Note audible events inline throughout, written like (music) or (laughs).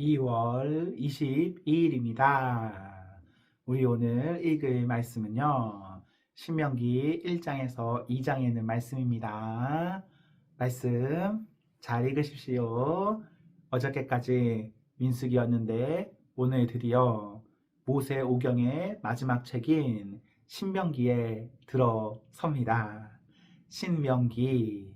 2월 22일입니다. 우리 오늘 읽을 말씀은요. 신명기 1장에서 2장에 있는 말씀입니다. 말씀 잘 읽으십시오. 어저께까지 민숙이었는데 오늘 드디어 모세 오경의 마지막 책인 신명기에 들어섭니다. 신명기.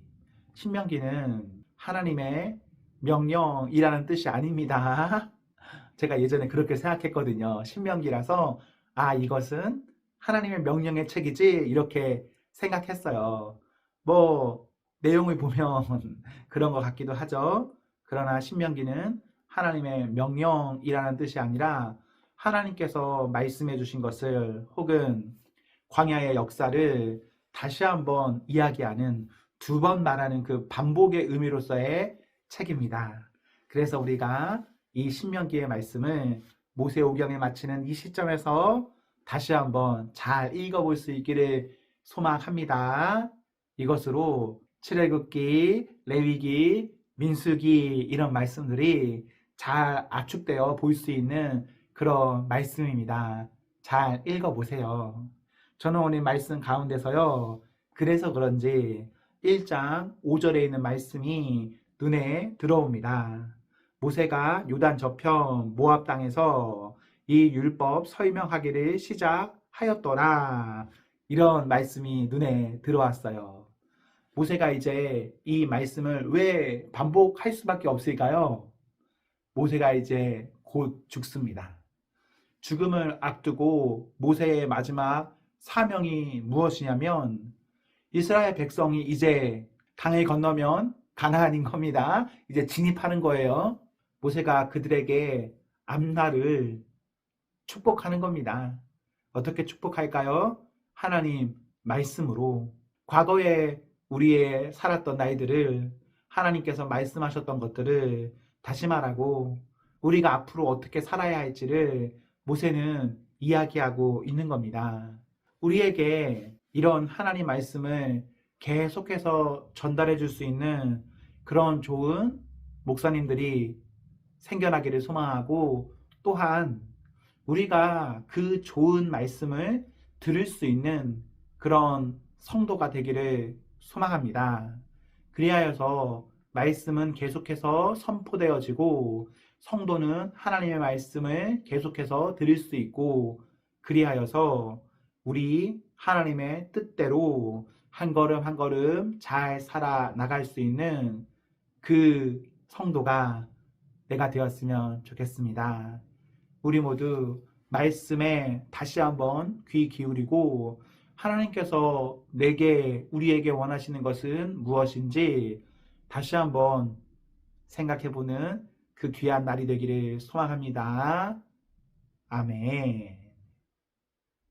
신명기는 하나님의 명령이라는 뜻이 아닙니다. (laughs) 제가 예전에 그렇게 생각했거든요. 신명기라서 아 이것은 하나님의 명령의 책이지 이렇게 생각했어요. 뭐 내용을 보면 (laughs) 그런 것 같기도 하죠. 그러나 신명기는 하나님의 명령이라는 뜻이 아니라 하나님께서 말씀해 주신 것을 혹은 광야의 역사를 다시 한번 이야기하는 두 번 말하는 그 반복의 의미로서의 책입니다. 그래서 우리가 이 신명기의 말씀을 모세오경에 마치는 이 시점에서 다시 한번 잘 읽어볼 수 있기를 소망합니다. 이것으로 출애굽기, 레위기, 민수기 이런 말씀들이 잘 압축되어 볼 수 있는 그런 말씀입니다. 잘 읽어보세요. 저는 오늘 말씀 가운데서요. 그래서 그런지 1장 5절에 있는 말씀이 눈에 들어옵니다. 모세가 요단 저편 모압 땅에서 이 율법 설명하기를 시작하였더라. 이런 말씀이 눈에 들어왔어요. 모세가 이제 이 말씀을 왜 반복할 수밖에 없을까요? 모세가 이제 곧 죽습니다. 죽음을 앞두고 모세의 마지막 사명이 무엇이냐면 이스라엘 백성이 이제 강을 건너면 가나안인 겁니다. 이제 진입하는 거예요. 모세가 그들에게 앞날을 축복하는 겁니다. 어떻게 축복할까요? 하나님 말씀으로 과거에 우리의 살았던 나이들을 하나님께서 말씀하셨던 것들을 다시 말하고 우리가 앞으로 어떻게 살아야 할지를 모세는 이야기하고 있는 겁니다. 우리에게 이런 하나님 말씀을 계속해서 전달해 줄 수 있는 그런 좋은 목사님들이 생겨나기를 소망하고 또한 우리가 그 좋은 말씀을 들을 수 있는 그런 성도가 되기를 소망합니다. 그리하여서 말씀은 계속해서 선포되어지고 성도는 하나님의 말씀을 계속해서 들을 수 있고 그리하여서 우리 하나님의 뜻대로 한 걸음 한 걸음 잘 살아 나갈 수 있는 그 성도가 내가 되었으면 좋겠습니다. 우리 모두 말씀에 다시 한번 귀 기울이고 하나님께서 내게 우리에게 원하시는 것은 무엇인지 다시 한번 생각해 보는 그 귀한 날이 되기를 소망합니다. 아멘.